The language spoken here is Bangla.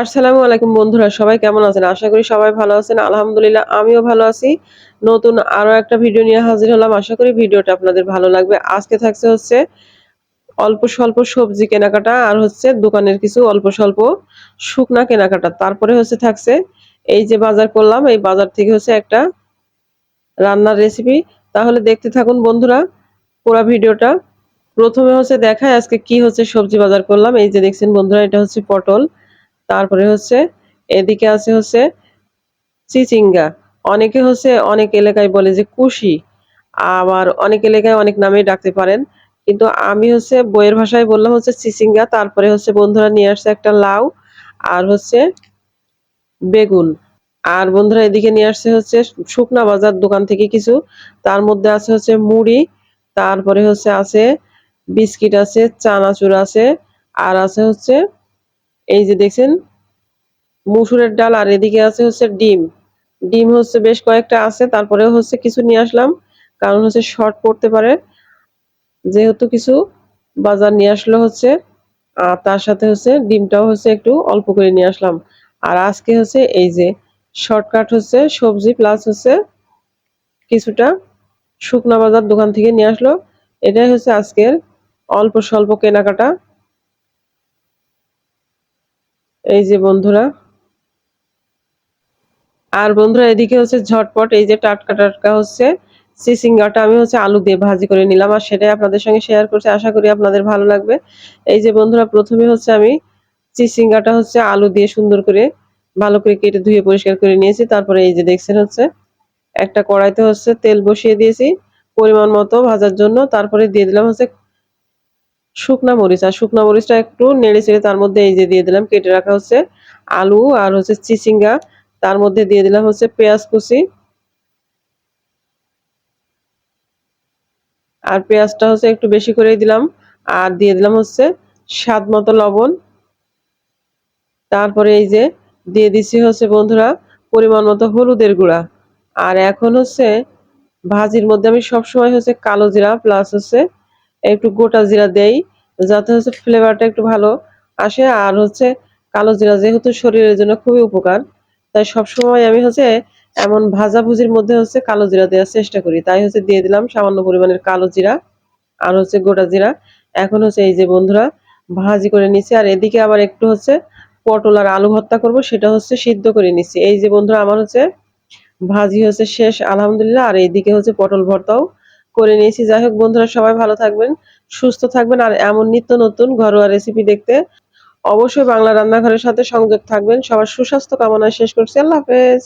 আসসালামু আলাইকুম বন্ধুরা, সবাই কেমন আছেন? আশা করি সবাই ভালো আছেন। আলহামদুলিল্লাহ, আমিও ভালো আছি। নতুন আরও একটা ভিডিও নিয়ে হাজির হলাম। আশা করি ভিডিওটা আপনাদের ভালো লাগবে। আজকে থাকছে হচ্ছে অল্প স্বল্প সবজি কেনাকাটা আর হচ্ছে দোকানের কিছু অল্প স্বল্প শুকনা কেনাকাটা। তারপরে হচ্ছে থাকছে এই যে বাজার করলাম, এই বাজার থেকে হচ্ছে একটা রান্নার রেসিপি তাহলে দেখতে থাকুন বন্ধুরা পুরো ভিডিওটা। প্রথমে হচ্ছে দেখায় আজকে কি হচ্ছে সবজি বাজার করলাম। এই যে দেখছেন বন্ধুরা, এটা হচ্ছে পটল। তারপরে হচ্ছে, এদিকে আছে হচ্ছে চিচিঙ্গা। অনেকে হচ্ছে অনেক এলাকায় বলে যে কুশি। আবার অনেক এলাকায় অনেক নামেই ডাকতে পারেন। কিন্তু আমি হচ্ছে বইয়ের ভাষায় বললাম হচ্ছে চিচিঙ্গা, তারপরে হচ্ছে বন্ধুরা নিয়ে আসছে একটা লাউ আর হচ্ছে বেগুন। আর বন্ধুরা এদিকে নিয়ে আসছে হচ্ছে শুকনা বাজার দোকান থেকে কিছু। তার মধ্যে আছে হচ্ছে মুড়ি, তারপরে হচ্ছে আছে বিস্কিট আছে, চানাচুর আছে, আর আছে হচ্ছে এই যে দেখছেন, মুসুরের ডাল আর এদিকে আছে হচ্ছে ডিম। ডিম হচ্ছে বেশ কয়েকটা আছে তারপরে হচ্ছে কিছু নিয়ে আসলাম, কারণ হচ্ছে শর্ট পড়তে পারে। যেহেতু কিছু বাজার নিয়ে আসলো হচ্ছে, আর তার সাথে হচ্ছে ডিমটাও হচ্ছে একটু অল্প করে নিয়ে আসলাম। আর আজকে হচ্ছে এই যে শর্টকাট হচ্ছে সবজি প্লাস হচ্ছে কিছুটা শুকনা বাজার দোকান থেকে নিয়ে আসলো। এটাই হচ্ছে আজকের অল্প স্বল্প কেনাকাটা। এই যে বন্ধুরা। আর বন্ধুরা, এদিকে হচ্ছে ঝটপট এই যে টাটকা টাটকা হচ্ছে সিসিঙ্গাটা। আমি হচ্ছে আলু দিয়ে ভাজি করে নিলাম আর সেটাই আপনাদের সঙ্গে শেয়ার করছি। আশা করি আপনাদের ভালো লাগবে। এই যে বন্ধুরা, প্রথমে হচ্ছে আমি চিচিঙ্গাটা হচ্ছে আলু দিয়ে সুন্দর করে ভালো করে কেটে ধুয়ে পরিষ্কার করে নিয়েছি। তারপরে এই যে দেখছেন হচ্ছে, একটা কড়াইতে হচ্ছে তেল বসিয়ে দিয়েছি পরিমাণ মতো ভাজার জন্য। তারপরে দিয়ে দিলাম হচ্ছে শুকনা মরিচ, আর শুকনা মরিচটা একটু নেড়ে চেড়ে তার মধ্যে এই যে দিয়ে দিলাম, কেটে রাখা হচ্ছে আলু আর হচ্ছে চিচিঙ্গা। তার মধ্যে দিয়ে দিলাম হচ্ছে পেঁয়াজ কুচি। আর পেঁয়াজটা হচ্ছে একটু বেশি করেই দিলাম, আর দিয়ে দিলাম হচ্ছে স্বাদ মতো লবণ। তারপরে এই যে দিয়ে দিচ্ছি হচ্ছে বন্ধুরা পরিমাণ মতো হলুদের গুঁড়া। আর এখন হচ্ছে ভাজির মধ্যে আমি সবসময় হচ্ছে কালো জিরা প্লাস হচ্ছে একটু গোটা জিরা দেই, যাতে হচ্ছে ফ্লেভারটা একটু ভালো আসে। আর হচ্ছে কালো জিরা যেহেতু শরীরের জন্য খুবই উপকার, তাই সবসময় আমি হচ্ছে এমন ভাজা ভুজির মধ্যে হচ্ছে কালো জিরা দেওয়ার চেষ্টা করি। তাই হচ্ছে দিয়ে দিলাম সামান্য পরিমাণের কালো জিরা আর হচ্ছে গোটা জিরা। এখন হচ্ছে এই যে বন্ধুরা, ভাজি করে নিচ্ছি আর এদিকে আবার একটু হচ্ছে পটল আর আলু ভর্তা করব, সেটা হচ্ছে সিদ্ধ করে নিচ্ছি এই যে বন্ধুরা, আমার হচ্ছে ভাজি হচ্ছে শেষ, আলহামদুলিল্লাহ। আর এইদিকে হচ্ছে পটল ভর্তাও করে নিয়েছি। যাই হোক, বন্ধুরা, সবাই ভালো থাকবেন, সুস্থ থাকবেন, আর এমন নিত্য নতুন ঘরোয়া রেসিপি দেখতে অবশ্যই বাংলা রান্নাঘরের সাথে সংযোগ থাকবেন। সবার সুস্বাস্থ্য কামনায় শেষ করছি। আল্লাহ হাফেজ।